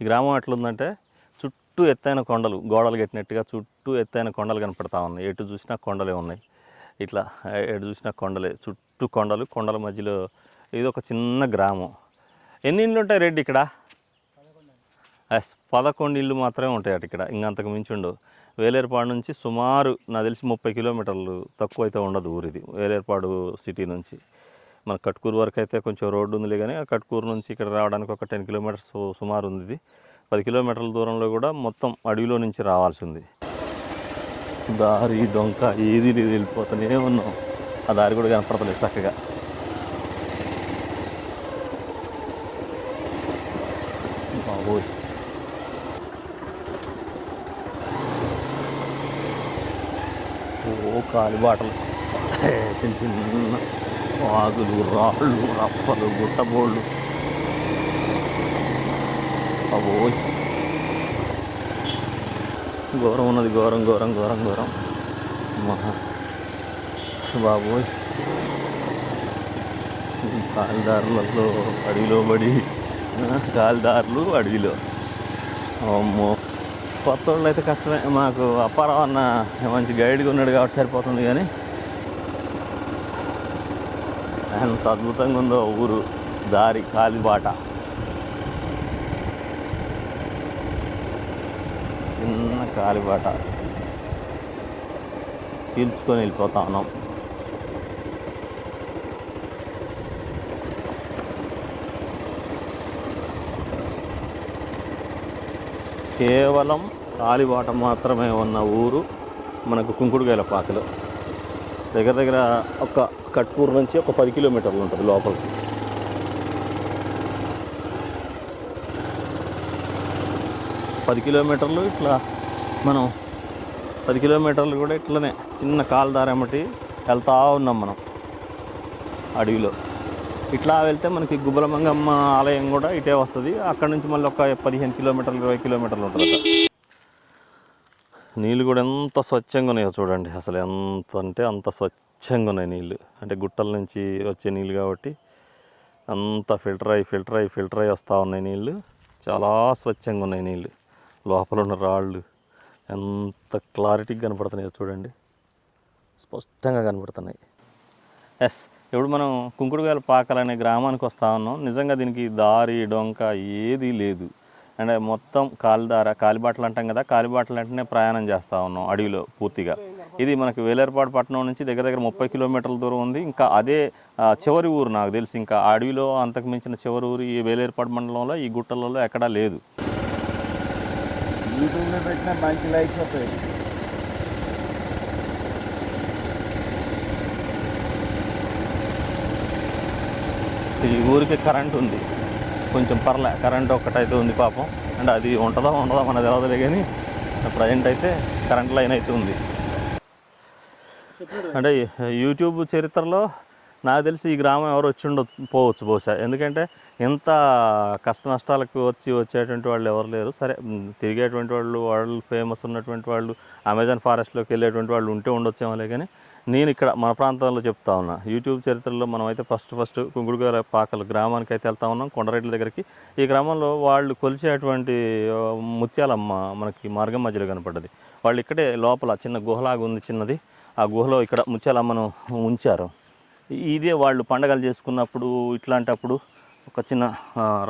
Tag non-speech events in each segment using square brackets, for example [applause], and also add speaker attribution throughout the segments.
Speaker 1: ఈ గ్రామం ఎట్లుందంటే చుట్టూ ఎత్తైన కొండలు గోడలు కట్టినట్టుగా చుట్టూ ఎత్తైన కొండలు కనపడతా ఉన్నాయి. ఎటు చూసినా కొండలే ఉన్నాయి. ఇట్లా ఎటు చూసినా కొండలే. చుట్టూ కొండలు కొండల మధ్యలో ఇది ఒక చిన్న గ్రామం. ఎన్ని ఇళ్ళు ఉంటాయి రెడ్డి ఇక్కడ? ఎస్ పదకొండు ఇళ్ళు మాత్రమే ఉంటాయి అటు ఇక్కడ. ఇంకంతకు మించి ఉండవు వేలేరుపాడు నుంచి సుమారు నాకు తెలిసి ముప్పై కిలోమీటర్లు తక్కువ అయితే ఉండదు ఊరిది. వేలేరుపాడు సిటీ నుంచి. మన కట్కూరు వరకు అయితే కొంచెం రోడ్డు ఉందిలే కానీ ఆ కట్కూరు నుంచి ఇక్కడ రావడానికి ఒక టెన్ కిలోమీటర్స్ సుమారు ఉంది ఇది. పది కిలోమీటర్ల దూరంలో కూడా మొత్తం అడవిలో నుంచి రావాల్సి ఉంది. దారి డొంక ఏది లేదు వెళ్ళిపోతూనే ఉన్నాం. ఆ దారి కూడా కనపడతలేదు చక్కగా. బాబోయ్. ఓ కాలిబాటలు. చిన్న చిన్న వాగులు రాళ్ళు రప్పలు గుట్టబోళ్ళు. అబోయ్ ఘోరం ఉన్నది ఘోరం ఘోరం ఘోరం ఘోరం. మహా. బాబోయ్. ఈ కాలిదారులలో అడవిలో పడి ఆ, కాలిదారులు అడవిలో. అమ్మో. కొత్త వాళ్ళు అయితే కష్టమే. మాకు అప్పారావు అన్న మంచి గైడ్గా ఉన్నాడు కాబట్టి సరిపోతుంది కానీ ఎంత అద్భుతంగా ఉందో ఊరు దారి కాలిబాట చిన్న కాలిబాట చీల్చుకొని వెళ్ళిపోతా ఉన్నాం. కేవలం కాలిబాట మాత్రమే ఉన్న ఊరు మనకు కుంకుడుగాయల పాకలు. దగ్గర దగ్గర ఒక కట్పూర్ నుంచి ఒక పది కిలోమీటర్లు ఉంటుంది లోపలికి. పది కిలోమీటర్లు ఇట్లా మనం పది కిలోమీటర్లు కూడా ఇట్లనే చిన్న కాలుదారి వెళ్తూ వెళ్తా ఉన్నాం మనం అడవిలో. ఇట్లా వెళ్తే మనకి గుబ్బలమంగమ్మ ఆలయం కూడా ఇటే వస్తుంది. అక్కడ నుంచి మళ్ళీ ఒక పదిహేను కిలోమీటర్లు ఇరవై కిలోమీటర్లు ఉంటుంది అక్కడ. నీళ్ళు కూడా ఎంత స్వచ్ఛంగా ఉన్నాయో చూడండి. అసలు ఎంత అంటే అంత స్వచ్ఛంగా ఉన్నాయి నీళ్ళు. అంటే గుట్టల నుంచి వచ్చే నీళ్ళు కాబట్టి అంత ఫిల్టర్ అయ్యి ఫిల్టర్ అయ్యి ఫిల్టర్ అయ్యి వస్తూ ఉన్నాయి నీళ్ళు. చాలా స్వచ్ఛంగా ఉన్నాయి నీళ్ళు. లోపల ఉన్న రాళ్ళు ఎంత క్లారిటీగా కనపడుతున్నాయో చూడండి. స్పష్టంగా కనపడుతున్నాయి. ఎస్ ఇప్పుడు మనం కుంకుడుగాయల పాకలనే అనే గ్రామానికి వస్తా ఉన్నాం. నిజంగా దీనికి దారి డొంక ఏదీ లేదు. అంటే మొత్తం కాలిదార కాలిబాటలు అంటాం కదా కాలిబాటలు అంటేనే ప్రయాణం చేస్తూ ఉన్నాం అడవిలో పూర్తిగా. ఇది మనకి వేలేరుపాడు పట్టణం నుంచి దగ్గర దగ్గర ముప్పై కిలోమీటర్ల దూరం ఉంది. ఇంకా అదే చివరి ఊరు నాకు తెలిసి. ఇంకా అడవిలో అంతకు మించిన చివరి ఊరు ఈ వేలేరుపాడు మండలంలో ఈ గుట్టలలో ఎక్కడా లేదు.
Speaker 2: యూట్యూబ్లో పెట్టిన మంచి లైక్స్ వస్తాయి
Speaker 1: ఈ ఊరికి కరెంట్ ఉంది. కొంచెం పర్లే కరెంట్ ఒక్కటైతే ఉంది పాపం. అండ్ అది ఉంటుందా ఉండదా మన తెలియదులే కానీ ప్రజెంట్ అయితే కరెంట్ లైన్ అయితే ఉంది. అంటే యూట్యూబ్ చరిత్రలో నాకు తెలిసి ఈ గ్రామం ఎవరు వచ్చి ఉండ పోవచ్చు బహుశా. ఎందుకంటే ఎంత కష్ట నష్టాలకు వచ్చి వచ్చేటువంటి వాళ్ళు ఎవరు లేరు. సరే తిరిగేటువంటి వాళ్ళు వాళ్ళు ఫేమస్ ఉన్నటువంటి వాళ్ళు అమెజాన్ ఫారెస్ట్లోకి వెళ్ళేటువంటి వాళ్ళు ఉంటే ఉండొచ్చేమోలే కానీ నేను ఇక్కడ మన ప్రాంతంలో చెప్తా ఉన్నా. యూట్యూబ్ చరిత్రలో మనం అయితే ఫస్ట్ ఫస్ట్ కుంగుడుగారి పాకలు గ్రామానికి అయితే వెళ్తా ఉన్నాం. కొండరెడ్ల దగ్గరికి. ఈ గ్రామంలో వాళ్ళు కొలిచేటువంటి ముత్యాలమ్మ మనకి మార్గం మధ్యలో కనపడ్డది. వాళ్ళు ఇక్కడే లోపల చిన్న గుహలాగా ఉంది చిన్నది. ఆ గుహలో ఇక్కడ ముత్యాలమ్మను ఉంచారు. ఇదే వాళ్ళు పండగలు చేసుకున్నప్పుడు ఇట్లాంటప్పుడు ఒక చిన్న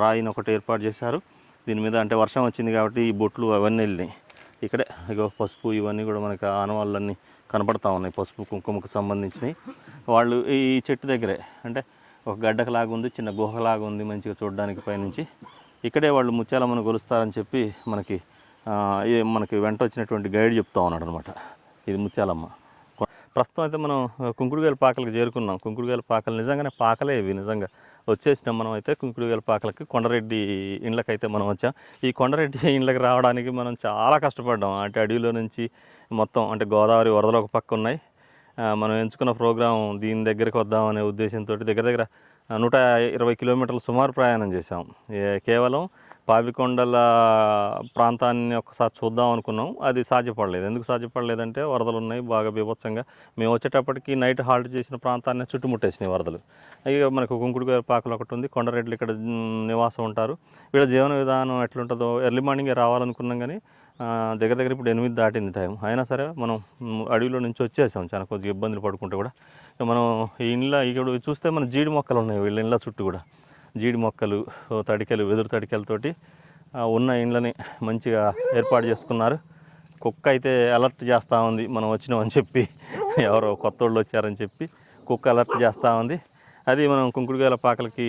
Speaker 1: రాయిని ఒకటి ఏర్పాటు చేశారు. దీని మీద అంటే వర్షం వచ్చింది కాబట్టి ఈ బొట్లు అవన్నీ వెళ్ళినాయి. ఇక్కడే ఇగో పసుపు ఇవన్నీ కూడా మనకి ఆనవాళ్ళన్నీ కనపడతా ఉన్నాయి పసుపు కుంకుమకు సంబంధించినవి. వాళ్ళు ఈ చెట్టు దగ్గరే అంటే ఒక గడ్డకలాగా ఉంది చిన్న గుహలాగా ఉంది మంచిగా చూడడానికి పైనుంచి. ఇక్కడే వాళ్ళు ముత్యాలమ్మను కొలుస్తారని చెప్పి మనకి మనకి వెంట వచ్చినటువంటి గైడ్ చెప్తా ఉన్నాడు అనమాట ఇది ముత్యాలమ్మ. ప్రస్తుతం అయితే మనం కుంకుడుగాయల పాకలకు చేరుకున్నాం. కుంకుడుగాయల పాకలు నిజంగానే పాకలే ఇవి నిజంగా. వచ్చేసినాం మనం అయితే కుంకుడుగాయల పాకలకి. కొండరెడ్డి ఇండ్లకైతే మనం వచ్చాం. ఈ కొండరెడ్డి [laughs] ఇండ్లకి రావడానికి మనం చాలా కష్టపడ్డాం. అంటే అడవిలో నుంచి మొత్తం అంటే గోదావరి వరదలు ఒక పక్క ఉన్నాయి. మనం ఎంచుకున్న ప్రోగ్రాం దీని దగ్గరికి వద్దామనే ఉద్దేశంతో దగ్గర దగ్గర నూట ఇరవై కిలోమీటర్లు సుమారు ప్రయాణం చేశాం. కేవలం పావికొండల ప్రాంతాన్ని ఒకసారి చూద్దాం అనుకున్నాం. అది సాధ్యపడలేదు. ఎందుకు సాధ్యపడలేదంటే వరదలు ఉన్నాయి బాగా బీభత్సంగా. మేము వచ్చేటప్పటికి నైట్ హాల్ట్ చేసిన ప్రాంతాన్ని చుట్టుముట్టేసినాయి వరదలు. ఇక మనకు కుంకుడుగారి పాకలు ఒకటి ఉంది. కొండరెడ్లు ఇక్కడ నివాసం ఉంటారు. వీళ్ళ జీవన విధానం ఎట్లుంటుందో ఎర్లీ మార్నింగ్ రావాలనుకున్నాం కానీ దగ్గర దగ్గర ఇప్పుడు ఎనిమిది దాటింది టైం. అయినా సరే మనం అడవిలో నుంచి వచ్చేసాం చాలా కొద్దిగా ఇబ్బందులు పడుకుంటే కూడా. మనం ఈ ఇంట్లో ఇక్కడ చూస్తే మన జీడి మొక్కలు ఉన్నాయి వీళ్ళ ఇండ్ల చుట్టూ కూడా. జీడి మొక్కలు తడికెలు వెదురు తడికెలతోటి ఉన్న ఇండ్లని మంచిగా ఏర్పాటు చేసుకున్నారు. కుక్క అయితే అలర్ట్ చేస్తూ ఉంది మనం వచ్చినామని చెప్పి. ఎవరో కొత్త వాళ్ళు వచ్చారని చెప్పి కుక్క అలర్ట్ చేస్తూ ఉంది. అది మనం కుంకుడుగాయల పాకలకి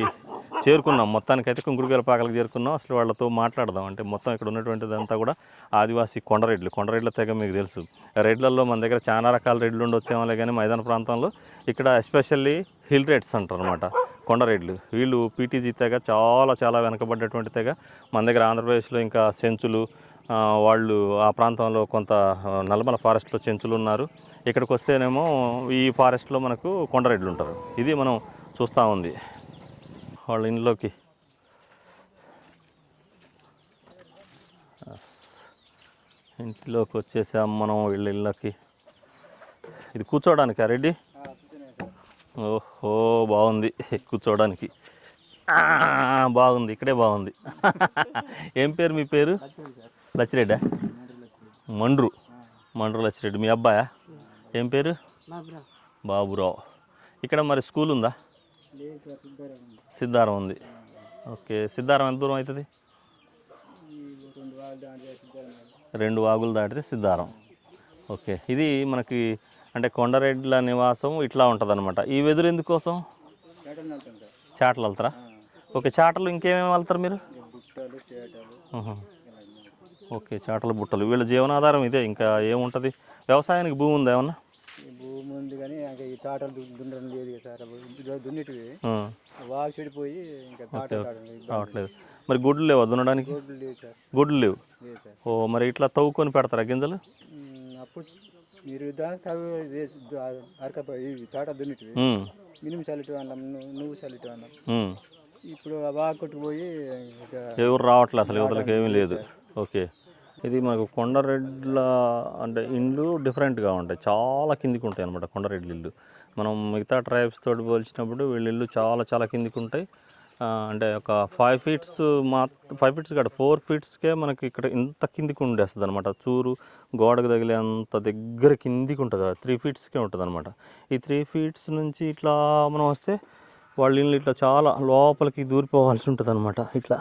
Speaker 1: చేరుకున్నాం. మొత్తానికి అయితే కుంకుడుగాయల పాకలకు చేరుకున్నాం. అసలు వాళ్ళతో మాట్లాడదాం. అంటే మొత్తం ఇక్కడ ఉన్నటువంటిదంతా కూడా ఆదివాసీ కొండరెడ్లు కొండరెడ్ల తెగ మీకు తెలుసు. రెడ్లలో మన దగ్గర చాలా రకాల రెడ్లు ఉండొచ్చేమోలే కానీ మైదాన ప్రాంతంలో ఇక్కడ ఎస్పెషల్లీ హిల్ రేట్స్ అంటారు అనమాట కొండరెడ్లు వీళ్ళు పీటీజీ తెగ చాలా చాలా వెనకబడ్డటువంటి తెగ మన దగ్గర ఆంధ్రప్రదేశ్లో ఇంకా చెంచులు వాళ్ళు ఆ ప్రాంతంలో కొంత నల్లమల ఫారెస్ట్లో చెంచులు ఉన్నారు. ఇక్కడికి వస్తేనేమో ఈ ఫారెస్ట్లో మనకు కొండరెడ్లు ఉంటారు. ఇది మనం చూస్తూ ఉంది. వాళ్ళ ఇంట్లోకి. ఇంటిలోకి వచ్చేసాం మనం వీళ్ళ ఇళ్ళకి. ఇది కూర్చోవడానికి రెడ్డి? ఓహో బాగుంది. కూర్చోవడానికి. బాగుంది. ఇక్కడే బాగుంది. ఏం పేరు మీ పేరు? లచ్చిరెడ్డా? మండ్రు. మండ్రు లచ్చిరెడ్డి. మీ అబ్బాయా? ఏం పేరు? బాబురావు. ఇక్కడ మరి స్కూల్ ఉందా? సిద్ధారం ఉంది. ఓకే. సిద్ధారం ఎంత దూరం అవుతుంది? రెండు వాగులు దాటితే సిద్ధారం. ఓకే. ఇది మనకి అంటే కొండరెడ్ల నివాసం ఇట్లా ఉంటుంది అనమాట ఈ వెదురు ఎందుకోసం? చాటలు వెళ్తారా ఓకే చాటలు ఇంకేమేమి వెళ్తారు మీరు. ఓకే చాటలు బుట్టలు. వీళ్ళ జీవనాధారం ఇదే ఇంకా ఏముంటుంది? వ్యవసాయానికి భూమి ఉందా ఏమన్నా?
Speaker 2: భూమి ఉంది కానీ ఇంకా ఈ తాటలు దు- దున్నడం లేదు కదా సార్. దు- దున్నిటివి.
Speaker 1: ఆ,
Speaker 2: వాగు చెడిపోయి ఇంకా తాటలు తాటలు ఇబ్బంది.
Speaker 1: రావట్లేదు. మరి గుడ్లు లేవా దున్నడానికి? గుడ్లు లేవు ఓ మరి ఇట్లా తవ్వుకొని పెడతారా గింజలు?
Speaker 2: అప్పుడు మీరు ఇవి తాట దున్నిటివి. మినిమం చల్లటి ను- నువ్వు చల్లటి. ఇప్పుడు వాగు కొట్టుకుపోయి
Speaker 1: ఎవరు రావట్లేదు అసలు యువతలకి ఏమీ లేదు. ఓకే. ఇది మనకు కొండరెడ్ల అంటే ఇండ్లు డిఫరెంట్గా ఉంటాయి. చాలా కిందికి ఉంటాయి అనమాట కొండరెడ్ల ఇల్లు మనం మిగతా ట్రైబ్స్ తోటి పోల్చినప్పుడు వీళ్ళ ఇల్లు చాలా చాలా కిందికి ఉంటాయి అంటే ఒక ఫైవ్ ఫీట్స్ మా ఫైవ్ ఫీట్స్ కాదు ఫోర్ ఫీట్స్కే మనకి ఇక్కడ ఇంత కిందికి ఉండేస్తుంది అనమాట చూరు గోడకు తగిలే అంత దగ్గర కిందికి ఉంటుంది త్రీ ఫీట్స్కే ఉంటుంది అనమాట ఈ త్రీ ఫీట్స్ నుంచి ఇట్లా మనం వస్తే వాళ్ళ ఇల్లు ఇట్లా చాలా లోపలికి దూరిపోవాల్సి ఉంటుంది అనమాట ఇట్లా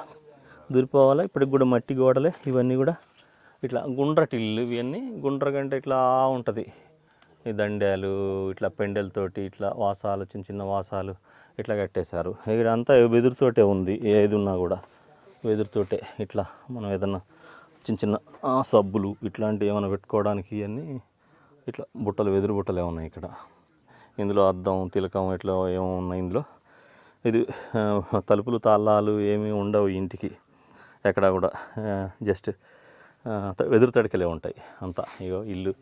Speaker 1: దూరిపోవాలి ఇప్పటికి కూడా మట్టి గోడలే ఇవన్నీ కూడా ఇట్లా గుండ్రటి ఇల్లు ఇవన్నీ గుండ్ర కంటే ఇట్లా ఉంటుంది. ఈ దండాలు ఇట్లా పెండెలతోటి ఇట్లా వాసాలు చిన్న చిన్న వాసాలు ఇట్లా కట్టేశారు. ఇక్కడ అంతా వెదురుతోటే ఉంది. ఏది ఉన్నా కూడా వెదురుతోటే ఇట్లా మనం ఏదన్నా చిన్న చిన్న సబ్బులు ఇట్లాంటివి ఏమైనా పెట్టుకోవడానికి ఇవన్నీ ఇట్లా బుట్టలు వెదురు బుట్టలే ఉన్నాయి ఇక్కడ. ఇందులో అద్దం తిలకం ఇట్లా ఏమో ఉన్నాయి ఇందులో. ఇది తలుపులు తాళాలు ఏమీ ఉండవు ఇంటికి. ఎక్కడా కూడా జస్ట్ వెదురు తడికలే ఉంటాయి. అంతా ఇగో ఇల్లు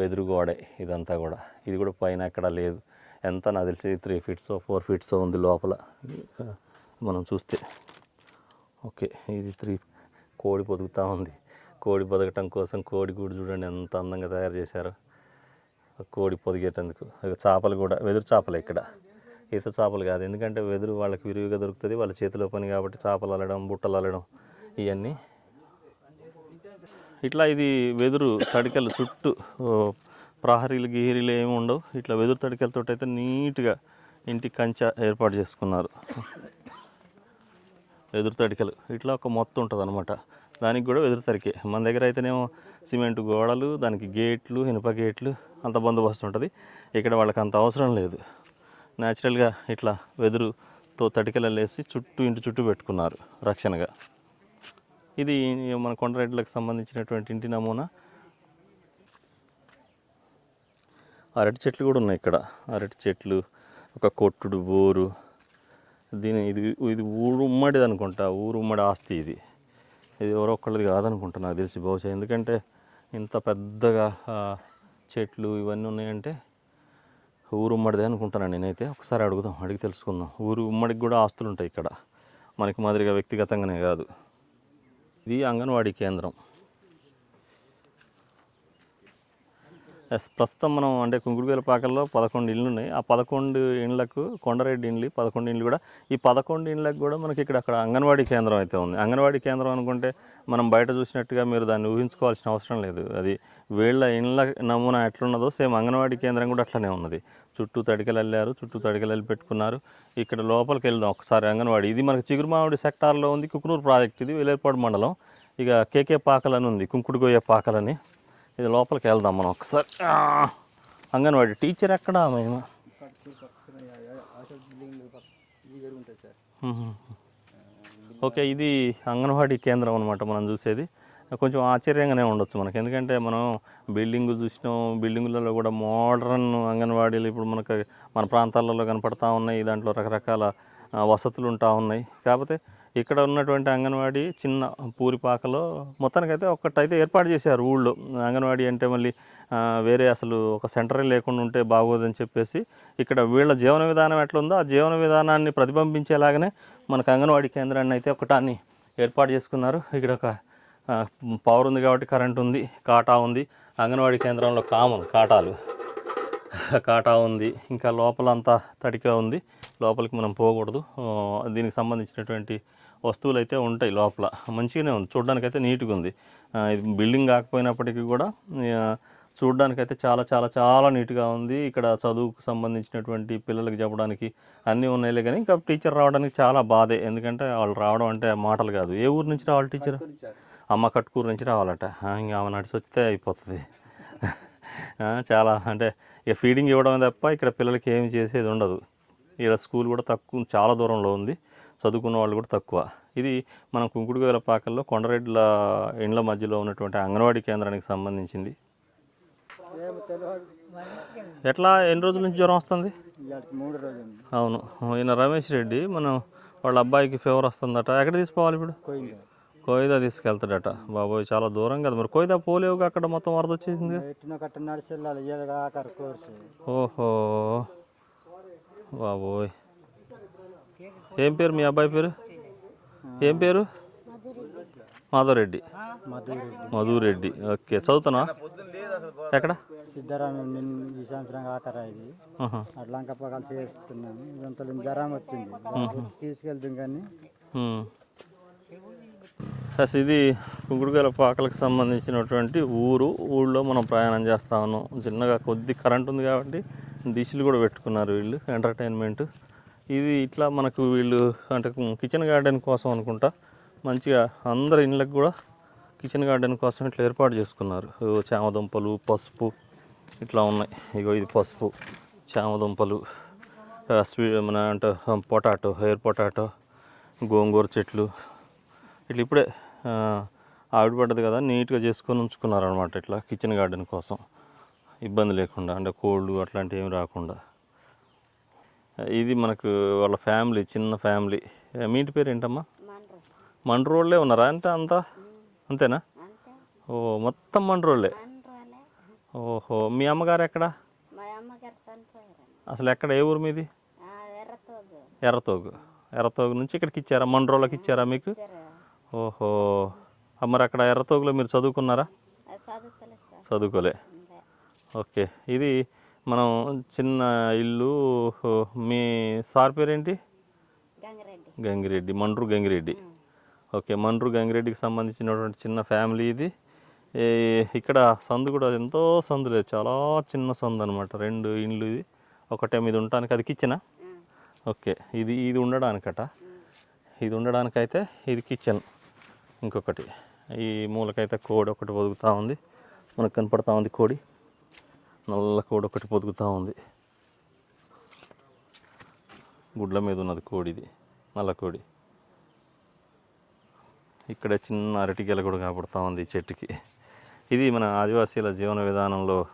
Speaker 1: వెదురు గోడే ఇదంతా కూడా. ఇది కూడా పైన ఎక్కడా లేదు. ఎంత నాకు తెలిసి త్రీ ఫీట్స్ ఫోర్ ఫీట్స్ ఉంది లోపల. మనం చూస్తే. ఓకే ఇది త్రీ కోడి పొదుగుతూ ఉంది. కోడి పొదగటం కోసం కోడి గూడు చూడండి ఎంత అందంగా తయారు చేశారు. కోడి పొదిగేటందుకు. చేపలు కూడా వెదురు చేపలు ఇక్కడ. ఈత చేపలు కాదు. ఎందుకంటే వెదురు వాళ్ళకి విరివిగా దొరుకుతుంది వాళ్ళ చేతిలో పని కాబట్టి చేపలు అల్లడం బుట్టలు అల్లడం ఇవన్నీ ఇట్లా ఇది వెదురు తడికలు చుట్టూ ప్రహరీలు గిహరీలు ఏమి ఉండవు. ఇట్లా వెదురు తడికలతో అయితే నీట్గా ఇంటి కంచె ఏర్పాటు చేసుకున్నారు. వెదురు తడికలు. ఇట్లా ఒక మొత్తం ఉంటుంది అనమాట దానికి కూడా వెదురు తడికే. మన దగ్గర అయితేనేమో సిమెంట్ గోడలు దానికి గేట్లు ఇనుప గేట్లు అంత బందోబస్తు ఉంటుంది. ఇక్కడ వాళ్ళకి అంత అవసరం లేదు. న్యాచురల్గా ఇట్లా వెదురుతో తడికలు వేసి చుట్టూ ఇంటి చుట్టూ పెట్టుకున్నారు రక్షణగా. ఇది మన కొండరెడ్లకు సంబంధించినటువంటి ఇంటి నమూనా. అరటి చెట్లు కూడా ఉన్నాయి ఇక్కడ. అరటి చెట్లు ఒక కొట్టుడు బోరు. దీని ఇది ఇది ఊరు ఉమ్మడిది అనుకుంటా ఊరు ఉమ్మడి ఆస్తి ఇది. ఇది ఎవరో ఒక్కళ్ళది కాదనుకుంటా నాకు తెలిసి బహుశా. ఎందుకంటే ఇంత పెద్దగా చెట్లు ఇవన్నీ ఉన్నాయంటే ఊరు ఉమ్మడిదే అనుకుంటాను నేనైతే. ఒకసారి అడుగుదాం అడిగి తెలుసుకుందాం. ఊరు ఉమ్మడికి కూడా ఆస్తులు ఉంటాయి ఇక్కడ. మనకి మాదిరిగా వ్యక్తిగతంగానే కాదు. ఇది అంగన్వాడీ కేంద్రం. ఎస్ ప్రస్తుతం మనం అంటే కుంకుడువేల పాకల్లో పదకొండు ఇళ్ళు ఉన్నాయి. ఆ పదకొండు ఇండ్లకు కొండరెడ్డి ఇండ్లు పదకొండు ఇండ్లు కూడా ఈ పదకొండు ఇండ్లకు కూడా మనకి ఇక్కడ అక్కడ అంగన్వాడీ కేంద్రం అయితే ఉంది. అంగన్వాడీ కేంద్రం అనుకుంటే మనం బయట చూసినట్టుగా మీరు దాన్ని ఊహించుకోవాల్సిన అవసరం లేదు. అది వీళ్ళ ఇండ్ల నమూనా ఎట్లున్నదో సేమ్ అంగన్వాడీ కేంద్రం కూడా అట్లనే ఉన్నది. చుట్టూ తడికలు వెళ్ళారు చుట్టూ తడికలు వెళ్ళి పెట్టుకున్నారు. ఇక్కడ లోపలికి వెళ్దాం ఒకసారి అంగన్వాడీ. ఇది మనకి చిగురుమావిడి సెక్టార్లో ఉంది కుకునూరు ప్రాజెక్ట్ ఇది వేలేపాడు మండలం. ఇక కేకే పాకలని ఉంది కుంకుడుగోయ పాకలని. ఇది లోపలికి వెళ్దాం మనం ఒకసారి. అంగన్వాడీ టీచర్ ఎక్కడ మేము? ఓకే ఇది అంగన్వాడీ కేంద్రం అనమాట మనం చూసేది. కొంచెం ఆశ్చర్యంగానే ఉండొచ్చు మనకి. ఎందుకంటే మనం బిల్డింగ్ చూసినాం. బిల్డింగులలో కూడా మోడర్న్ అంగన్వాడీలు ఇప్పుడు మనకు మన ప్రాంతాలలో కనపడతా ఉన్నాయి. దాంట్లో రకరకాల వసతులు ఉంటా ఉన్నాయి. కాకపోతే ఇక్కడ ఉన్నటువంటి అంగన్వాడీ చిన్న పూరిపాకలో మొత్తానికైతే ఒక్కటైతే ఏర్పాటు చేశారు ఊళ్ళో. అంగన్వాడీ అంటే మళ్ళీ వేరే అసలు ఒక సెంటరే లేకుండా ఉంటే బాగోదని చెప్పేసి ఇక్కడ వీళ్ళ జీవన విధానం ఎట్లుందో ఆ జీవన విధానాన్ని ప్రతిబింబించేలాగానే మనకు అంగన్వాడీ కేంద్రాన్ని అయితే ఒకటాన్ని ఏర్పాటు చేసుకున్నారు. ఇక్కడ ఒక పవర్ ఉంది కాబట్టి కరెంట్ ఉంది కాటా ఉంది. అంగన్వాడీ కేంద్రంలో కామన్ కాటాలు. కాటా ఉంది ఇంకా లోపలంతా తడిగా ఉంది. లోపలికి మనం పోకూడదు. దీనికి సంబంధించినటువంటి వస్తువులు అయితే ఉంటాయి లోపల. మంచిగానే ఉంది. చూడడానికి అయితే నీట్గా ఉంది ఇది బిల్డింగ్ కాకపోయినప్పటికీ కూడా చూడడానికైతే చాలా చాలా చాలా నీట్గా ఉంది. ఇక్కడ చదువుకు సంబంధించినటువంటి పిల్లలకి చెప్పడానికి అన్నీ ఉన్నాయిలే కానీ ఇంకా టీచర్ రావడానికి చాలా బాధే. ఎందుకంటే వాళ్ళు రావడం అంటే మాటలు కాదు. ఏ ఊరు నుంచి రావాలి టీచర్? అమ్మ కట్టుకూరు నుంచి రావాలట. ఇంకా ఆమె నడిచి వస్తే అయిపోతుంది చాలా అంటే ఇక ఫీడింగ్ ఇవ్వడం తప్ప ఇక్కడ పిల్లలకి ఏమి చేసేది ఉండదు. ఇక్కడ స్కూల్ కూడా తక్కువ చాలా దూరంలో ఉంది. చదువుకున్న వాళ్ళు కూడా తక్కువ. ఇది మనం కుంకుడుగల పాకల్లో కొండరెడ్ల ఇండ్ల మధ్యలో ఉన్నటువంటి అంగన్వాడీ కేంద్రానికి సంబంధించింది. ఎట్లా? ఎన్ని రోజుల నుంచి జ్వరం వస్తుంది? అవును. ఈయన రమేష్ రెడ్డి మనం వాళ్ళ అబ్బాయికి ఫీవర్ వస్తుందట. ఎక్కడ తీసుకోవాలి ఇప్పుడు? కోయిదా తీసుకెళ్తాడట. బాబోయ్ చాలా దూరం కదా మరి. కోయిదా పోలేవుగా అక్కడ మొత్తం వరద వచ్చేసింది? ఓహో. బాబోయ్. ఏం పేరు మీ అబ్బాయి పేరు? ఏం పేరు? మాధవరెడ్డి.
Speaker 2: మధురెడ్డి
Speaker 1: మధురెడ్డి ఓకే చదువుతానా ఎక్కడ?
Speaker 2: సిద్ధరామం నిన్న ఈ సంవత్సరం ఆఖరా ఇది.
Speaker 1: ఆహా.
Speaker 2: అట్లా కలిసి చేస్తున్నాము ఇదంతా జ్వరం వచ్చింది. దానికి తీసుకెళ్తాం కానీ.
Speaker 1: ఎస్ ఇది కుంకుడుకాయల పాకలకు సంబంధించినటువంటి ఊరు. ఊళ్ళో మనం ప్రయాణం చేస్తా ఉన్నాం. చిన్నగా కొద్ది కరెంట్ ఉంది కాబట్టి డిష్లు కూడా పెట్టుకున్నారు వీళ్ళు. ఎంటర్టైన్మెంట్. ఇది ఇట్లా మనకు వీళ్ళు అంటే కిచెన్ గార్డెన్ కోసం అనుకుంటా. మంచిగా అందరి ఇళ్ళకి కూడా కిచెన్ గార్డెన్ కోసం ఇట్లా ఏర్పాటు చేసుకున్నారు. చామదుంపలు పసుపు ఇట్లా ఉన్నాయి. ఇగో ఇది పసుపు చామదుంపలు స్వీ మన అంటే పొటాటో హెయిర్ పొటాటో గోంగూర చెట్లు. ఇట్లా ఇప్పుడే ఆవిడపడ్డది ఆవిడ పడ్డది కదా నీట్గా చేసుకొని ఉంచుకున్నారు అనమాట ఇట్లా కిచెన్ గార్డెన్ కోసం. ఇబ్బంది లేకుండా అంటే కోళ్ళు అట్లాంటివి ఏమి రాకుండా. ఇది మనకు వాళ్ళ ఫ్యామిలీ చిన్న ఫ్యామిలీ. మీ ఇంటి పేరు ఏంటమ్మా?
Speaker 3: మండ్రు
Speaker 1: మండ్రోళ్ళే ఉన్నారా? అంటే అంతా? అంతేనా?
Speaker 3: అంతే
Speaker 1: ఓ మొత్తం మండ్రోళ్ళే? ఓహో మీ అమ్మగారు ఎక్కడ? అసలు ఎక్కడ? ఏ ఊరు మీది?
Speaker 3: ఎర్రతోగు.
Speaker 1: ఎర్రతోగు. నుంచి ఇక్కడికి ఇచ్చారా? మండ్రోళ్ళకి ఇచ్చారా మీకు? ఓహో. మరి అక్కడ ఎర్రతోగులో మీరు చదువుకున్నారా? చదువుకోలే.
Speaker 3: అంతే.
Speaker 1: ఓకే. ఇది మనం చిన్న ఇల్లు మీ సార్ పేరేంటి?
Speaker 3: గంగిరెడ్డి.
Speaker 1: గంగిరెడ్డి మండ్రు గంగిరెడ్డి. ఓకే మండ్రు గంగిరెడ్డికి సంబంధించినటువంటి చిన్న ఫ్యామిలీ ఇది. ఇక్కడ సందు కూడా ఎంతో సందు లేదు చాలా చిన్న సందు అనమాట రెండు ఇండ్లు ఇది. ఒకటే మీద ఉండటానికి అది కిచెనా ఓకే ఇది ఇది ఉండడానికట. ఇది ఉండడానికైతే ఇది కిచెన్ ఇంకొకటి ఈ మూలకైతే కోడి ఒకటి పొదుగుతూ ఉంది. మనకు కనపడతా ఉంది కోడి. నల్ల కోడి ఒకటి పొదుగుతూ ఉంది. గుడ్ల మీద ఉన్నది కోడిది నల్ల కోడి. ఇక్కడ చిన్న అరటిగెల కూడా కనపడతా ఉంది చెట్టుకి. ఇది మన ఆదివాసీల జీవన విధానంలో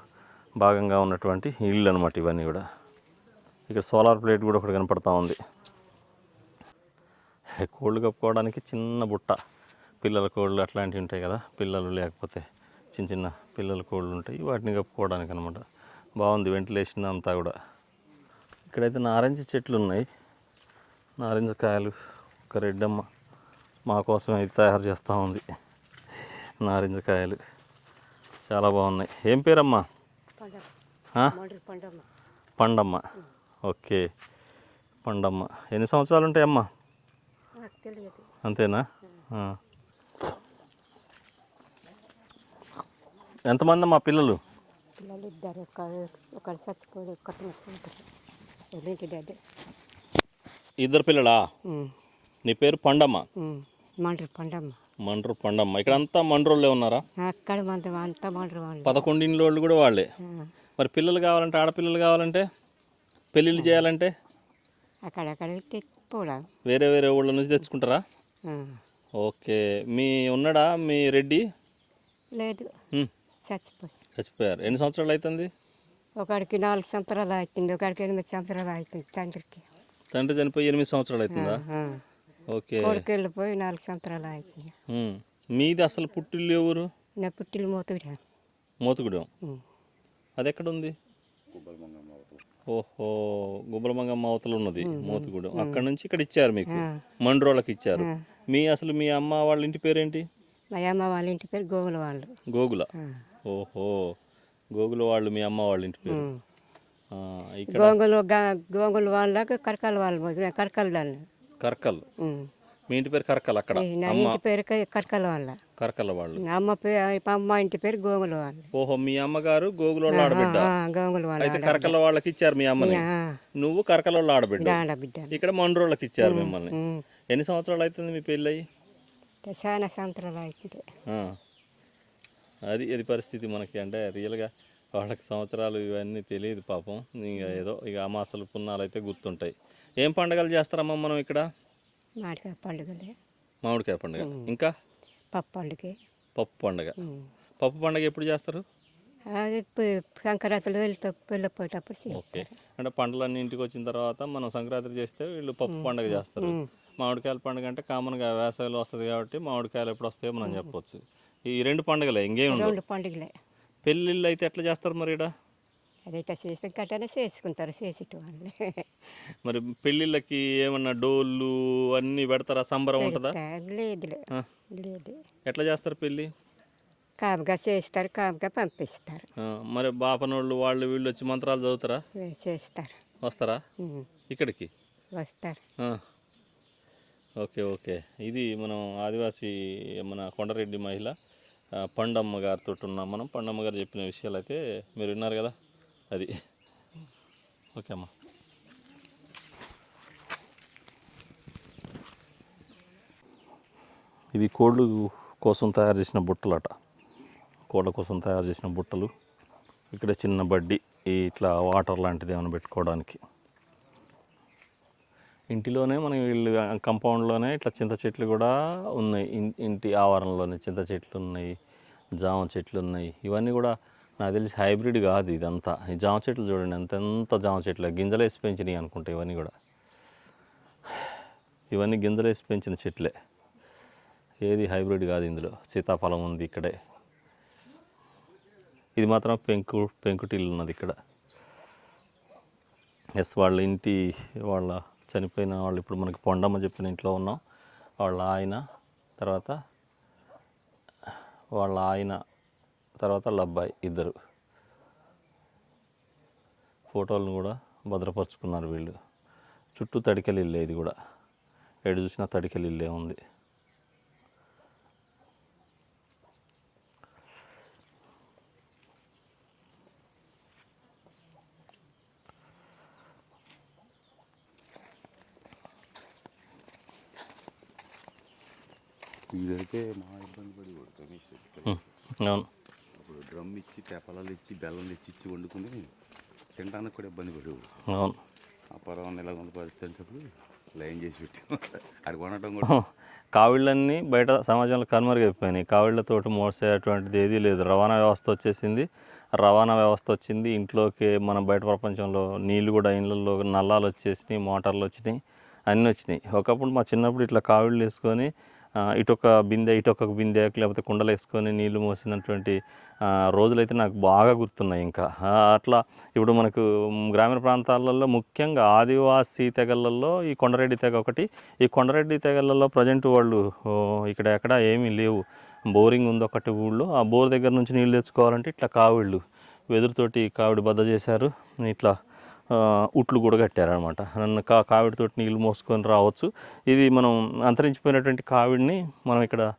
Speaker 1: భాగంగా ఉన్నటువంటి ఇళ్ళు అనమాట ఇవన్నీ కూడా. ఇక్కడ సోలార్ ప్లేట్ కూడా ఒకటి కనపడుతూ ఉంది. కోళ్ళు కప్పుకోవడానికి చిన్న బుట్ట. పిల్లల కోళ్ళు అట్లాంటివి ఉంటాయి కదా పిల్లలు లేకపోతే చిన్న చిన్న పిల్లల కోళ్ళు ఉంటాయి వాటిని కప్పుకోవడానికి అనమాట బాగుంది వెంటిలేషన్ అంతా కూడా. ఇక్కడైతే నారింజ చెట్లు ఉన్నాయి. నారింజ కాయలు ఒక రెడ్డమ్మ మా కోసం ఇది తయారు చేస్తూ ఉంది. నారింజకాయలు చాలా బాగున్నాయి. ఏం పేరమ్మా? పండమ్మ. ఓకే. పండమ్మ. ఎన్ని సంవత్సరాలు ఉంటాయమ్మా? అంతేనా? ఎంతమంది అమ్మా పిల్లలు?
Speaker 3: పిల్లలు ఇద్దరు ఒక ఒకరు ఒకటి అదే
Speaker 1: ఇద్దరు పిల్లలా? నీ పేరు పండమ్మ?
Speaker 3: మండ్రి పండమ్మ.
Speaker 1: మండ్రు పండమ్మ. ఇక్కడ అంతా మండ్రోళ్ళే ఉన్నారా?
Speaker 3: అక్కడ మంది అంతా మండ్రి వాళ్ళు.
Speaker 1: పదకొండు ఇండ్ల వాళ్ళు కూడా వాళ్ళే. మరి పిల్లలు కావాలంటే ఆడపిల్లలు కావాలంటే పెళ్ళిళ్ళు చేయాలంటే?
Speaker 3: అక్కడక్కడ
Speaker 1: వేరే వేరే ఊళ్ళ నుంచి తెచ్చుకుంటారా? ఓకే. మీ ఉన్నాడా? మీ రెడ్డి?
Speaker 3: లేదు. చచ్చిపోయి.
Speaker 1: చచ్చిపోయారు. ఎన్ని సంవత్సరాలు అవుతుంది
Speaker 3: ఒకడికి నాలుగు సంవత్సరాలు అవుతుంది ఒకడికి ఎనిమిది సంవత్సరాలు అవుతుంది తండ్రికి.
Speaker 1: తండ్రి చనిపోయి ఎనిమిది సంవత్సరాలు అవుతుందా. ఓకే.
Speaker 3: కొడుకు వెళ్ళిపోయి నాలుగు సంవత్సరాలు అవుతుంది.
Speaker 1: మీది అసలు పుట్టిల్లు ఎవరు?
Speaker 3: నా పుట్టిన మోతుడా
Speaker 1: మోతుగూడెం. అది ఎక్కడ ఉంది ఓహో గుబ్బలమంగమ్మ అవతల ఉన్నది మోతుగూడెం. అక్కడ నుంచి ఇక్కడ ఇచ్చారు మీకు. మండ్రోళ్ళకి ఇచ్చారు. మీ అసలు మీ అమ్మ వాళ్ళ ఇంటి పేరేంటి?
Speaker 3: మా అమ్మ వాళ్ళ ఇంటి పేరు గోగుల వాళ్ళు.
Speaker 1: గోగుల. ఓహో. గోగుల వాళ్ళు మీ అమ్మ వాళ్ళ ఇంటి పేరు. ఇక్కడ
Speaker 3: గోంగులు గోంగులు వాళ్ళకి కరకాల వాళ్ళు కరకాల వాళ్ళు
Speaker 1: కర్కల్. మీ ఇంటి పేరు కర్కల్ అక్కడ?
Speaker 3: నా ఇంటి పేరు కరకాల వాళ్ళ.
Speaker 1: కర్కల్ వాళ్ళు.
Speaker 3: అమ్మ పేరు అమ్మ ఇంటి పేరు గోంగుల వాళ్ళు.
Speaker 1: ఓహో మీ అమ్మగారు గోగుల వాళ్ళ ఆడబిడ్డ.
Speaker 3: గోంగుల వాళ్ళ
Speaker 1: అయితే కరకల వాళ్ళకి ఇచ్చారు మీ అమ్మని. నువ్వు కరకల వాళ్ళ ఆడబిడ్డ.
Speaker 3: ఆడబిడ్డ.
Speaker 1: ఇక్కడ మండ్రోళ్ళకి ఇచ్చారు మిమ్మల్ని. ఎన్ని సంవత్సరాలు అవుతుంది మీ పెళ్ళి అయ్యి
Speaker 3: చాలా సంవత్సరాలు అవుతుంది.
Speaker 1: అది అది పరిస్థితి మనకి అంటే రియల్గా వాళ్ళకి సంవత్సరాలు ఇవన్నీ తెలియదు పాపం. ఇంకా ఏదో ఇక అమాసలు పున్నాలు అయితే గుర్తుంటాయి. ఏం పండగలు చేస్తారమ్మా మనం ఇక్కడ?
Speaker 3: మామిడికాయ పండుగలే.
Speaker 1: మామిడికాయ పండుగ. ఇంకా?
Speaker 3: పప్పు పండుగ.
Speaker 1: పప్పు పండుగ. పప్పు పండుగ ఎప్పుడు చేస్తారు?
Speaker 3: సంక్రాంతిలో వెళ్ళిపోయేటప్పుడు
Speaker 1: ఓకే. అంటే పండ్లన్నీ ఇంటికి వచ్చిన తర్వాత మనం సంక్రాంతి చేస్తే వీళ్ళు పప్పు పండుగ చేస్తారు. మామిడికాయల పండుగ అంటే కామన్గా వేసవిలో వస్తుంది కాబట్టి మామిడికాయలు ఎప్పుడు వస్తాయో మనం చెప్పొచ్చు. ఈ రెండు పండుగలే ఇంకేం ఉండవు.
Speaker 3: రెండు పండుగలే.
Speaker 1: పెళ్ళిళ్ళు అయితే ఎట్లా చేస్తారు మరి ఈడ?
Speaker 3: అదైతే చేసిన కట్టనే చేసుకుంటారు చేసేటి వాళ్ళే
Speaker 1: మరి పెళ్ళిళ్ళకి ఏమన్నా డోళ్ళు అన్నీ పెడతారా? సంబరం ఉంటుందా?
Speaker 3: లేదులే. లేదు.
Speaker 1: ఎట్లా చేస్తారు పెళ్ళి?
Speaker 3: కాముగా చేస్తారు కాముగా పంపిస్తారు.
Speaker 1: మరి బాపనోళ్ళు వాళ్ళు వీళ్ళు వచ్చి మంత్రాలు చదువుతారా?
Speaker 3: చేస్తారు.
Speaker 1: వస్తారా. ఇక్కడికి?
Speaker 3: వస్తారు.
Speaker 1: Okay okay. ఇది మనం ఆదివాసీ మన కొండరెడ్డి మహిళ. పండమ్మ గారితో ఉన్నాం మనం. పండమ్మ గారు చెప్పిన విషయాలు అయితే మీరు విన్నారు కదా? అది. ఓకే అమ్మా. ఇవి కోళ్ళు కోసం తయారు చేసిన బుట్టలట. కోళ్ళ కోసం తయారు చేసిన బుట్టలు. ఇక్కడ చిన్న బడ్డీ ఇట్లా వాటర్ లాంటిది ఏమైనా పెట్టుకోవడానికి. ఇంటిలోనే మనం వీళ్ళు కంపౌండ్లోనే ఇట్లా చింత చెట్లు కూడా ఉన్నాయి. ఇంటి ఆవరణలోనే చింత చెట్లు ఉన్నాయి జామ చెట్లు ఉన్నాయి. ఇవన్నీ కూడా నాకు తెలిసి హైబ్రిడ్ కాదు ఇదంతా. ఈ జామ చెట్లు చూడండి ఎంత ఎంత జామ చెట్లు. గింజలు వేసి పెంచినాయి అనుకుంటా ఇవన్నీ కూడా. ఇవన్నీ గింజలు వేసి పెంచిన చెట్లే. ఏది హైబ్రిడ్ కాదు ఇందులో. సీతాఫలం ఉంది ఇక్కడే. ఇది మాత్రం పెంకు పెంకుటిల్లు ఉన్నది ఇక్కడ. ఎస్ వాళ్ళ ఇంటి వాళ్ళ చనిపోయిన వాళ్ళు ఇప్పుడు మనకి పొండమ్మ చెప్పిన ఇంట్లో ఉన్నాం. వాళ్ళ ఆయన తర్వాత వాళ్ళ ఆయన తర్వాత వాళ్ళ అబ్బాయి ఇద్దరు. ఫోటోలను కూడా భద్రపరుచుకున్నారు వీళ్ళు. చుట్టూ తడికెలు ఇల్లే ఇది కూడా. ఎడు చూసినా తడికెలు ఇల్లే ఉంది.
Speaker 4: వీడైతే మా ఇబ్బంది పడి కొడుతుంది
Speaker 1: ఉం, అవును.
Speaker 4: అప్పుడు డ్రమ్ ఇచ్చి తెపలాలు ఇచ్చి బెల్లం తెచ్చి ఇచ్చి వండుకుని తినడానికి కూడా ఇబ్బంది పడేవాడు
Speaker 1: అవును.
Speaker 4: ఆ పొలం ఇలా ఉంది పరిస్థితి అనేటప్పుడు లైన్ చేసి పెట్టాం. అది కొనడం కూడా.
Speaker 1: కావిళ్ళన్నీ బయట సమాజంలో కనుమరుగైపోయినాయి కావిళ్ళతోటి మోసేటువంటిది ఏదీ లేదు. రవాణా వ్యవస్థ వచ్చేసింది. రవాణా వ్యవస్థ వచ్చింది. ఇంట్లోకి మన బయట ప్రపంచంలో నీళ్ళు కూడా ఇళ్ళల్లో నల్లాలు వచ్చేసినాయి మోటార్లు వచ్చినాయి అన్నీ వచ్చినాయి. ఒకప్పుడు మా చిన్నప్పుడు ఇట్లా కావిళ్ళు వేసుకొని ఇటొక బిందె ఇటొక బిందె లేకపోతే కుండలు వేసుకొని నీళ్ళు మోసినటువంటి రోజులైతే నాకు బాగా గుర్తున్నాయి ఇంకా. అట్లా ఇప్పుడు మనకు గ్రామీణ ప్రాంతాలలో ముఖ్యంగా ఆదివాసీ తెగలలో ఈ కొండరెడ్డి తెగ ఒకటి. ఈ కొండరెడ్డి తెగలలో ప్రజెంట్ వాళ్ళు ఇక్కడ ఎక్కడ ఏమీ లేవు. బోరింగ్ ఉంది ఒకటి ఊళ్ళో. ఆ బోర్ దగ్గర నుంచి నీళ్ళు తెచ్చుకోవాలంటే ఇట్లా కావిళ్ళు వెదురుతోటి కావిడి బద్ద చేశారు. ఇట్లా ఉట్లు కూడా కట్టారనమాట నన్ను కా కావిడితోటి నీళ్ళు మోసుకొని రావచ్చు. ఇది మనం అంతరించిపోయినటువంటి కావిడిని మనం ఇక్కడ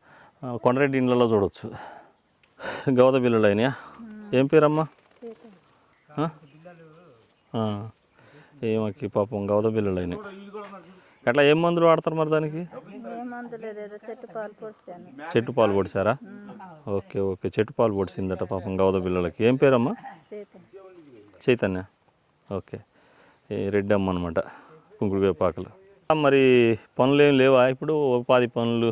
Speaker 1: కొండరెడ్డి ఇళ్ళలో చూడవచ్చు గవద బిల్లులు అయినాయా? ఏం పేరమ్మా? ఆ? ఆ. ఏమకి పాపం గవద బిల్లులు అయినాయి. అట్లా ఏం మందులు వాడతారు మరి దానికి?
Speaker 5: చెట్టు పాలు
Speaker 1: పొడిచారా? Okay okay. చెట్టు పాలు పొడిచిందట పాపం గవద బిల్లలకి ఏం పేరమ్మా?
Speaker 5: చేతి
Speaker 1: చైతన్య. ఓకే. ఈ రెడ్డి అమ్మ అనమాట కుంకుడు వేపాకలు మరి పనులు ఏం లేవా? ఇప్పుడు ఉపాధి పనులు.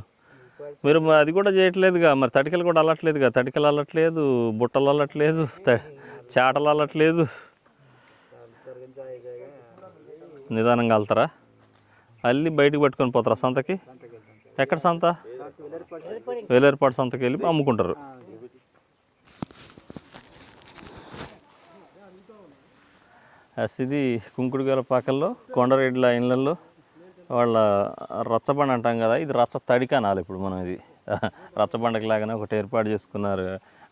Speaker 1: మీరు అది కూడా చేయట్లేదుగా. మరి తడికలు కూడా అల్లట్లేదుగా? తడికలు అల్లట్లేదు బుట్టలు అల్లట్లేదు చాటలు అల్లట్లేదు. నిదానంగా వెళ్తారా అల్లి బయటికి పట్టుకొని పోతారా సంతకి? ఎక్కడ సంత? వేలేరుపాటు సంతకి వెళ్ళి అమ్ముకుంటారు. ఇది కుంకుడుగల పాకల్లో కొండరెడ్ల ఇళ్ళల్లో వాళ్ళ రచ్చబండ అంటాం కదా ఇది రచ్చ తడిక అనాలి ఇప్పుడు మనం ఇది. రచ్చబండకి లాగానే ఒకటి ఏర్పాటు చేసుకున్నారు.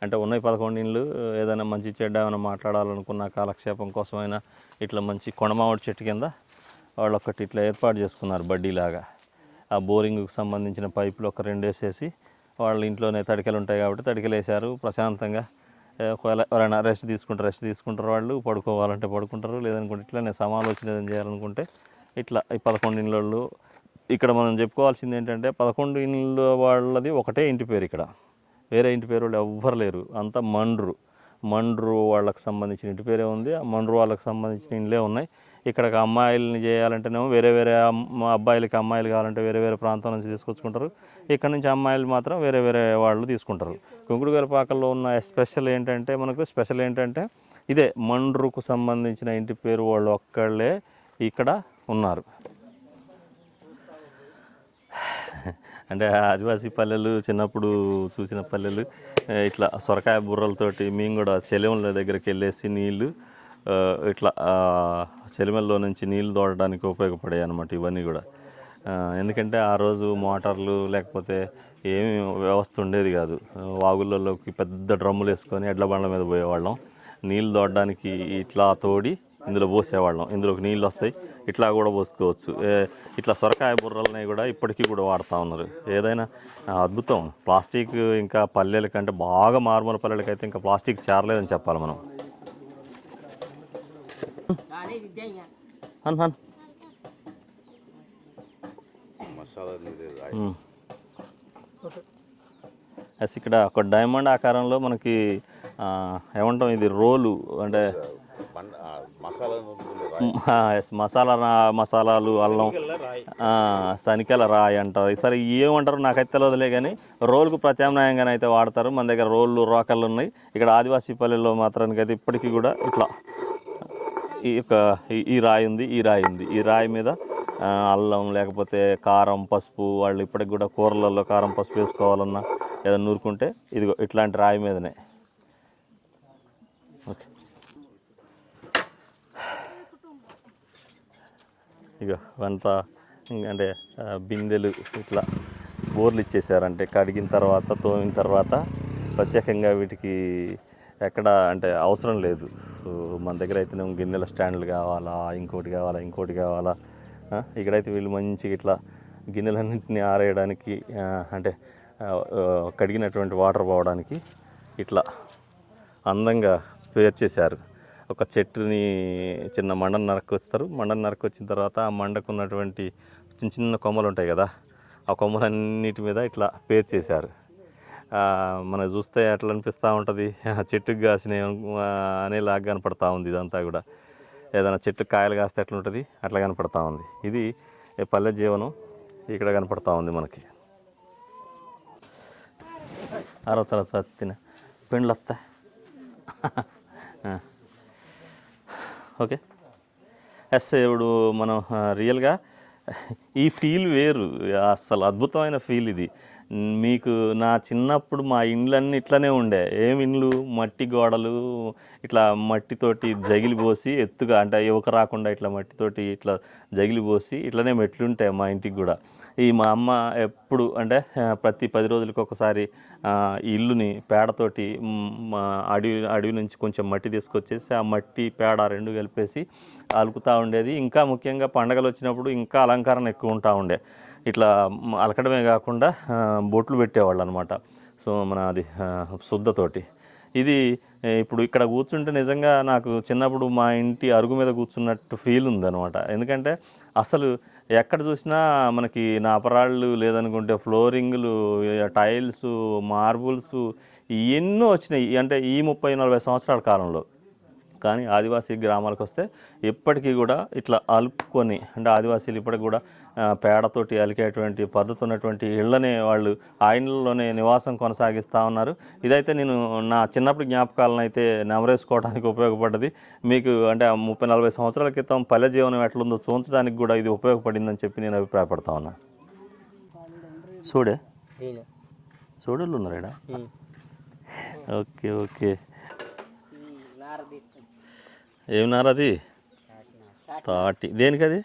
Speaker 1: అంటే ఉన్నాయి పదకొండు ఇండ్లు ఏదైనా మంచి చెడ్డ ఏమైనా మాట్లాడాలనుకున్న కాలక్షేపం కోసమైనా ఇట్లా మంచి కొండమామిడి చెట్టు కింద వాళ్ళు ఒకటి ఇట్లా ఏర్పాటు చేసుకున్నారు బడ్డీలాగా. ఆ బోరింగ్కి సంబంధించిన పైపులు ఒక రెండు వేసేసి వాళ్ళ ఇంట్లోనే తడికలు ఉంటాయి కాబట్టి తడికలు వేశారు ప్రశాంతంగా ఒకవేళ ఎవరైనా రెస్ట్ తీసుకుంటారు రెస్ట్ తీసుకుంటారు వాళ్ళు పడుకోవాలంటే పడుకుంటారు లేదనుకుంటే ఇట్లా నేను సమాలోచన ఏదైనా చేయాలనుకుంటే ఇట్లా ఈ పదకొండు ఇళ్ళు ఇక్కడ మనం చెప్పుకోవాల్సింది ఏంటంటే పదకొండు ఇళ్ళ వాళ్ళది ఒకటే ఇంటి పేరు ఇక్కడ. వేరే ఇంటి పేరు వాళ్ళు ఎవ్వరు లేరు. అంతా మండ్రు. మండ్రు వాళ్ళకి సంబంధించిన ఇంటి పేరే ఉంది. ఆ మండ్రు వాళ్ళకి సంబంధించిన ఇండ్లే ఉన్నాయి. ఇక్కడ అమ్మాయిలని చేయాలంటేనేమో వేరే వేరే అమ్మ- అబ్బాయిలకి అమ్మాయిలు కావాలంటే వేరే వేరే ప్రాంతం నుంచి తీసుకొచ్చుకుంటారు. ఇక్కడ నుంచి అమ్మాయిలు మాత్రం వేరే వేరే వాళ్ళు తీసుకుంటారు. కుంకుడుగారి పాకల్లో ఉన్న స్పెషల్ ఏంటంటే మనకు స్పెషల్ ఏంటంటే ఇదే మండ్రుకు సంబంధించిన ఇంటి పేరు వాళ్ళు ఒక్కళ్ళే ఇక్కడ ఉన్నారు. అంటే ఆదివాసీ పల్లెలు చిన్నప్పుడు చూసిన పల్లెలు ఇట్లా సొరకాయ బుర్రలతోటి మేము కూడా చెలవుల దగ్గరికి వెళ్ళేసి నీళ్ళు ఇట్లా చెలిమెల్లో చెలిమల్లో నుంచి నీళ్ళు తోడడానికి ఉపయోగపడాయి అనమాట ఇవన్నీ కూడా. ఎందుకంటే ఆ రోజు మోటార్లు లేకపోతే ఏమి వ్యవస్థ ఉండేది కాదు. వాగులలోకి పెద్ద డ్రమ్ములు వేసుకొని ఎడ్ల బండ్ల మీద పోయేవాళ్ళం. నీళ్ళు తోడడానికి ఇట్లా తోడి ఇందులో పోసేవాళ్ళం. ఇందులోకి నీళ్ళు వస్తాయి. ఇట్లా కూడా పోసుకోవచ్చు. ఇట్లా సొరకాయ బుర్రలని కూడా ఇప్పటికీ కూడా వాడుతూ ఉన్నారు. ఏదైనా అద్భుతం. ప్లాస్టిక్ ఇంకా పల్లెల కంటే బాగా మారుమూల పల్లెలకైతే ఇంకా ప్లాస్టిక్ చేరలేదని చెప్పాలి మనం. ఎస్ ఇక్కడ ఒక డైమండ్ ఆకారంలో మనకి ఏమంటాం ఇది రోలు అంటే ఎస్ [laughs] మసాలా రా- మసాలాలు అల్లం సనికెల రాయి. అంటారు. సరే ఏమంటారు నాకైతే తెలియదులే కానీ రోలుకు ప్రత్యామ్నాయంగానే అయితే వాడతారు. మన దగ్గర రోళ్ళు రోకళ్ళు ఉన్నాయి ఇక్కడ ఆదివాసీ పల్లెల్లో మాత్రానికి అయితే ఇప్పటికీ కూడా ఇట్లా. ఈ యొక్క ఈ- రాయి ఉంది ఈ రాయి ఉంది. ఈ రాయి మీద అల్లం లేకపోతే కారం పసుపు వాళ్ళు ఇప్పటికి కూడా కూరలలో కారం పసుపు వేసుకోవాలన్నా ఏదైనా నూరుకుంటే ఇదిగో ఇట్లాంటి రాయి మీదనే. ఓకే. ఇక అంతా అంటే బిందెలు ఇట్లా బోర్లు ఇచ్చేసారంటే కడిగిన తర్వాత తోమిన తర్వాత ప్రత్యేకంగా వీటికి ఎక్కడ అంటే అవసరం లేదు. సో మన దగ్గర అయితే గిన్నెల స్టాండ్లు కావాలా ఇంకోటి కావాలా ఇంకోటి కావాలా. ఇక్కడైతే వీళ్ళు మంచిగా ఇట్లా గిన్నెలన్నింటినీ ఆరేయడానికి అంటే కడిగినటువంటి వాటర్ పోవడానికి ఇట్లా అందంగా పేర్చేశారు ఒక చెట్టుని చిన్న మండను నరకొస్తారు. మండను నరకొచ్చిన తర్వాత ఆ మండకు ఉన్నటువంటి చిన్న చిన్న కొమ్మలు ఉంటాయి కదా ఆ కొమ్మలన్నిటి మీద ఇట్లా పేర్చేశారు. మనం చూస్తే ఎట్లా అనిపిస్తూ ఉంటుంది? [laughs] ఆ చెట్టుకు కాసిన అనేలాగా కనపడతా ఉంది ఇదంతా కూడా. ఏదైనా చెట్టు కాయలు కాస్తే ఎట్లా ఉంటుంది అట్లా కనపడతా ఉంది. ఇది పల్లె జీవనం ఇక్కడ కనపడతా ఉంది మనకి. ఆరో తరగతి చదివిన పెండ్లు వస్తాయి [laughs] ఓకే. ఎస్ ఇప్పుడు మనం రియల్గా ఈ ఫీల్ వేరు. అసలు అద్భుతమైన ఫీల్ ఇది. మీకు నా చిన్నప్పుడు మా ఇండ్లన్నీ ఇట్లానే ఉండే. ఏం ఇండ్లు? మట్టి గోడలు ఇట్లా మట్టితోటి జగిలి పోసి ఎత్తుగా అంటే యువక రాకుండా ఇట్లా మట్టితోటి ఇట్లా జగిలి పోసి ఇట్లనే మెట్లుంటాయి మా ఇంటికి కూడా. ఈ మా అమ్మ ఎప్పుడు అంటే ప్రతి పది రోజులకి ఒకసారి ఈ ఇల్లుని పేడతోటి అడవి అడవి నుంచి కొంచెం మట్టి తీసుకొచ్చేసి ఆ మట్టి పేడ రెండు కలిపేసి అలుకుతూ ఉండేది. ఇంకా ముఖ్యంగా పండగలు వచ్చినప్పుడు ఇంకా అలంకరణ ఎక్కువ ఉంటా ఉండే. ఇట్లా అలకడమే కాకుండా బొట్లు పెట్టేవాళ్ళు అనమాట సో మన అది శుద్ధతోటి. ఇది ఇప్పుడు ఇక్కడ కూర్చుంటే నిజంగా నాకు చిన్నప్పుడు మా ఇంటి అరుగు మీద కూర్చున్నట్టు ఫీల్ ఉందన్నమాట. ఎందుకంటే అసలు ఎక్కడ చూసినా మనకి నాపరాళ్ళు లేదనుకుంటే ఫ్లోరింగ్లు టైల్స్ మార్బుల్స్ ఎన్నో వచ్చినాయి. అంటే ఈ ముప్పై నలభై సంవత్సరాల కాలంలో. కానీ ఆదివాసీ గ్రామాలకు వస్తే ఇప్పటికీ కూడా ఇట్లా అలుపుకొని అంటే ఆదివాసీలు ఇప్పటికి కూడా పేడతోటి అలికేటువంటి పద్ధతి ఉన్నటువంటి ఇళ్ళనే వాళ్ళు ఆ ఇళ్ళలోనే నివాసం కొనసాగిస్తూ ఉన్నారు. ఇదైతే నేను నా చిన్నప్పుడు జ్ఞాపకాలను అయితే నెమరేసుకోవడానికి ఉపయోగపడ్డది. మీకు అంటే ముప్పై నలభై సంవత్సరాల క్రితం పల్లె జీవనం ఎట్లుందో చూంచడానికి కూడా ఇది ఉపయోగపడిందని చెప్పి నేను అభిప్రాయపడతా ఉన్నా. చూడే? చూడళ్ళు ఉన్నారు ఓకే ఓకే. ఏం నార అది తాటి. దేనికి అది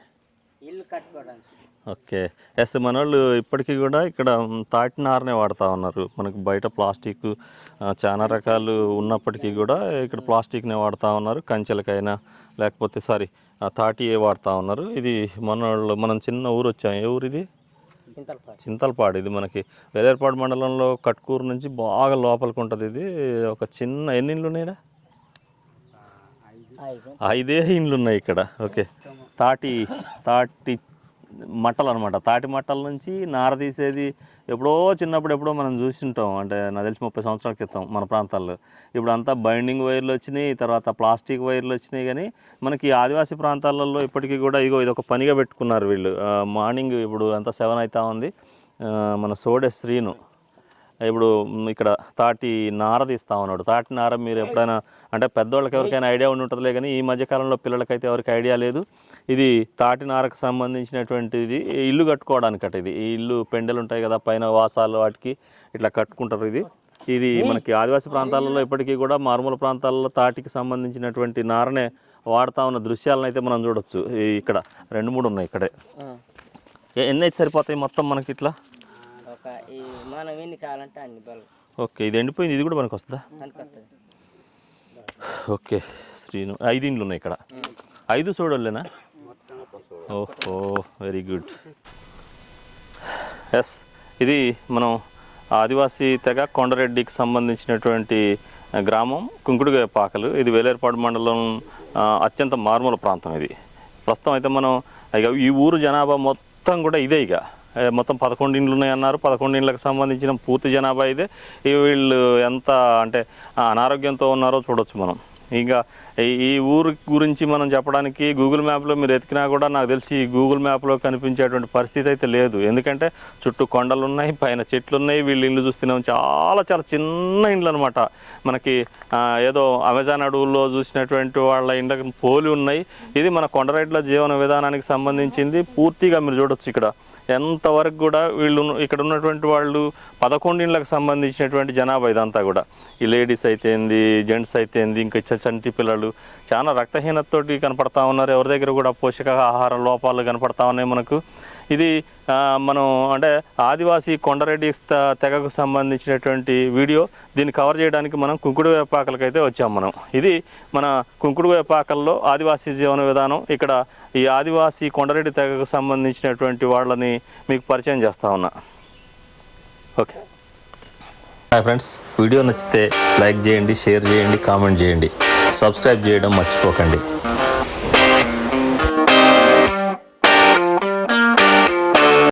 Speaker 6: ఇల్లు కట్టుకోవడానికి.
Speaker 1: ఓకే. ఎస్ మన వాళ్ళు ఇప్పటికీ కూడా ఇక్కడ తాటి నారనే వాడుతూ ఉన్నారు. మనకు బయట ప్లాస్టిక్ చాలా రకాలు ఉన్నప్పటికీ కూడా ఇక్కడ ప్లాస్టిక్నే వాడుతూ ఉన్నారు కంచెలకైనా లేకపోతే సారీ తాటియే వాడుతూ ఉన్నారు. ఇది మన వాళ్ళు మనం చిన్న ఊరు వచ్చాం. ఏ ఊరు ఇది
Speaker 6: చింతలపాడు.
Speaker 1: చింతలపాడు ఇది మనకి. వేలేర్పాడు మండలంలో కట్కూరు నుంచి బాగా లోపలికి ఉంటుంది ఇది. ఒక చిన్న ఎన్ని ఇండ్లు ఉన్నాయిరా?
Speaker 6: ఐదే
Speaker 1: ఇండ్లు ఉన్నాయి ఇక్కడ. ఓకే. తాటి తాటి మట్టలు అనమాట తాటి మట్టల నుంచి నార తీసేది ఎప్పుడో చిన్నప్పుడు ఎప్పుడో మనం చూసింటాం. అంటే నాకు తెలిసి ముప్పై సంవత్సరాల క్రితం మన ప్రాంతాల్లో. ఇప్పుడు అంతా బైండింగ్ వైర్లు వచ్చినాయి తర్వాత ప్లాస్టిక్ వైర్లు వచ్చినాయి కానీ మనకి ఆదివాసీ ప్రాంతాలలో ఇప్పటికీ కూడా ఇగో ఇది ఒక పనిగా పెట్టుకున్నారు వీళ్ళు. మార్నింగ్ ఇప్పుడు అంతా సెవెన్ అవుతా ఉంది. మన సోడే శ్రీను. ఇప్పుడు ఇక్కడ తాటి నార తీస్తా ఉన్నాడు. తాటి నార మీరు ఎప్పుడైనా అంటే పెద్దవాళ్ళకి ఎవరికైనా ఐడియా ఉండి ఉంటుందిలే కానీ ఈ మధ్యకాలంలో పిల్లలకైతే ఎవరికి ఐడియా లేదు. ఇది తాటి నారకు సంబంధించినటువంటిది ఇల్లు కట్టుకోవడానికట ఇది. ఈ ఇల్లు పెండెలు ఉంటాయి కదా పైన వాసాలు వాటికి ఇట్లా కట్టుకుంటారు ఇది. ఇది మనకి ఆదివాసీ ప్రాంతాలలో ఇప్పటికీ కూడా మారుమూల ప్రాంతాలలో తాటికి సంబంధించినటువంటి నారనే వాడుతా ఉన్న దృశ్యాలను అయితే మనం చూడొచ్చు. ఇక్కడ రెండు మూడు ఉన్నాయి ఇక్కడే. ఎన్ని అయితే సరిపోతాయి మొత్తం మనకి ఇట్లా? ఓకే ఇది ఎండిపోయింది ఇది కూడా మనకు వస్తుందా? ఓకే శ్రీను ఐదు ఇండ్లు ఉన్నాయి ఇక్కడ. ఐదు చూడలేనా ఓహో వెరీ గుడ్. ఎస్ ఇది మనం ఆదివాసీ తెగ కొండరెడ్డికి సంబంధించినటువంటి గ్రామం కుంకుడుగాయ పాకలు. ఇది వేలేర్పాడు మండలం అత్యంత మారుమూల ప్రాంతం ఇది. ప్రస్తుతం అయితే మనం ఇక ఈ ఊరు జనాభా మొత్తం కూడా ఇదే ఇక. మొత్తం పదకొండు ఇండ్లు ఉన్నాయి అన్నారు పదకొండు ఇండ్లకు సంబంధించిన పూర్తి జనాభా ఇదే. వీళ్ళు ఎంత అంటే అనారోగ్యంతో ఉన్నారో చూడొచ్చు మనం. ఇంకా ఈ- ఈ ఊరు గురించి మనం చెప్పడానికి గూగుల్ మ్యాప్లో మీరు ఎతికినా కూడా నాకు తెలిసి ఈ గూగుల్ మ్యాప్లో కనిపించేటువంటి పరిస్థితి అయితే లేదు. ఎందుకంటే చుట్టూ కొండలు ఉన్నాయి పైన చెట్లు ఉన్నాయి వీళ్ళు ఇల్లు చూస్తున్నాం చాలా చాలా చిన్న ఇండ్లు అనమాట మనకి ఏదో అమెజాన్ అడవుల్లో చూసినటువంటి వాళ్ళ ఇండ్లకి పోలి ఉన్నాయి. ఇది మన కొండరెడ్ల జీవన విధానానికి సంబంధించింది. పూర్తిగా మీరు చూడొచ్చు ఇక్కడ. ఎంతవరకు కూడా వీళ్ళు ఇక్కడ ఉన్నటువంటి వాళ్ళు పదకొండిళ్ళకి సంబంధించినటువంటి జనాభా ఇదంతా కూడా. ఈ లేడీస్ అయితేంది జెంట్స్ అయితేంది ఇంకా చంటి పిల్లలు. చాలా రక్తహీనతతోటి కనపడతా ఉన్నారు. ఎవరి దగ్గర కూడా పోషక ఆహార లోపాలు కనపడతా ఉన్నాయి మనకు. ఇది మనం అంటే ఆదివాసీ కొండరెడ్డి తెగకు సంబంధించినటువంటి వీడియో. దీన్ని కవర్ చేయడానికి మనం కుంకుడు వేపాకలకి అయితే వచ్చాం మనం. ఇది మన కుంకుడు వేపాకల్లో ఆదివాసీ జీవన విధానం. ఇక్కడ ఈ ఆదివాసీ కొండరెడ్డి తెగకు సంబంధించినటువంటి వాళ్ళని మీకు పరిచయం చేస్తా ఉన్నా. ఓకే. హాయ్ ఫ్రెండ్స్ వీడియో నచ్చితే లైక్ చేయండి షేర్ చేయండి కామెంట్ చేయండి. సబ్స్క్రైబ్ చేయడం మర్చిపోకండి.